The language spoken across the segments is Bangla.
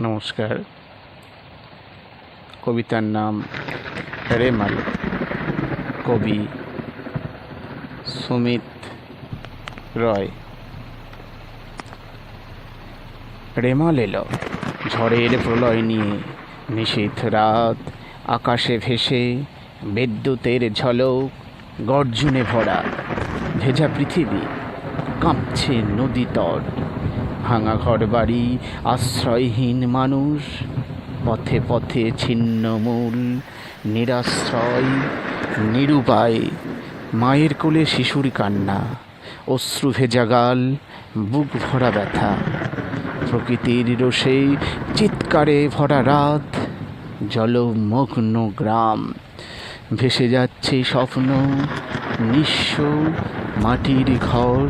নমস্কার। কবিতার নাম রেমাল কবি সুমিত রয়। রেমাল এলো ঝড়ের প্রলয় নিয়ে। নিশীথ রাত আকাশে ভেসে বিদ্যুতের ঝলক গর্জনে ভরা। ভেজা পৃথিবী কাঁপছে নদী তট। ভাঙা ঘর বাড়ি আশ্রয়হীন মানুষ, পথে পথে ছিন্নমূল, নিরাশ্রয়, নিরুপায়, মায়ের কোলে শিশুর কান্না, অশ্রু ভেজা গাল, বুক ভরা ব্যথা, প্রকৃতির রোষে চিৎকারে ভরা রাত, জলমগ্ন গ্রাম, ভেসে যাচ্ছে স্বপ্ন, নিঃস্ব মাটির ঘর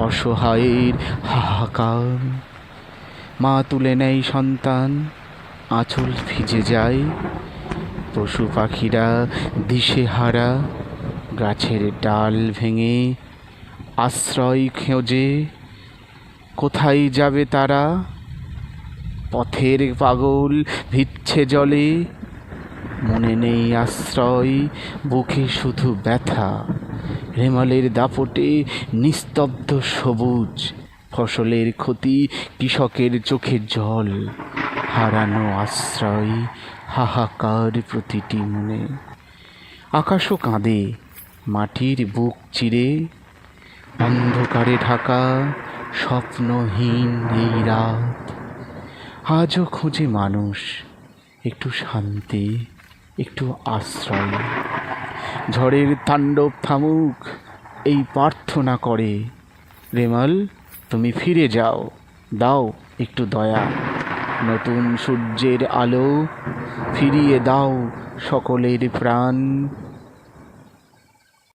অসহায়ের হাহাকার। মা তুলে নেয় সন্তান, আঁচল ভিজে যায়। পশু পাখিরা দিশেহারা গাছের ডাল ভেঙে আশ্রয় খোঁজে। কোথায় যাবে তারা? পথের পাগল ভিচ্ছে জলে। মনে নেই আশ্রয়, বুকে শুধু ব্যথা। রেমালের দাপটে নিস্তব্ধ সবুজ, ফসলের ক্ষতি কৃষকের চোখে জল, হারানো আশ্রয় হাহাকার প্রতিটি মনে। আকাশও কাঁদে, মাটির বুক চিরে, অন্ধকারে ঢাকা স্বপ্নহীন এই রাত। আজও খোঁজে মানুষ, একটু শান্তি, একটু আশ্রয়। ঝড়ের তাণ্ডব থামুক, এই প্রার্থনা করে। রেমাল, তুমি ফিরে যাও, দাও একটু দয়া। নতুন সূর্যের আলো ফিরিয়ে দাও সকলের প্রাণ।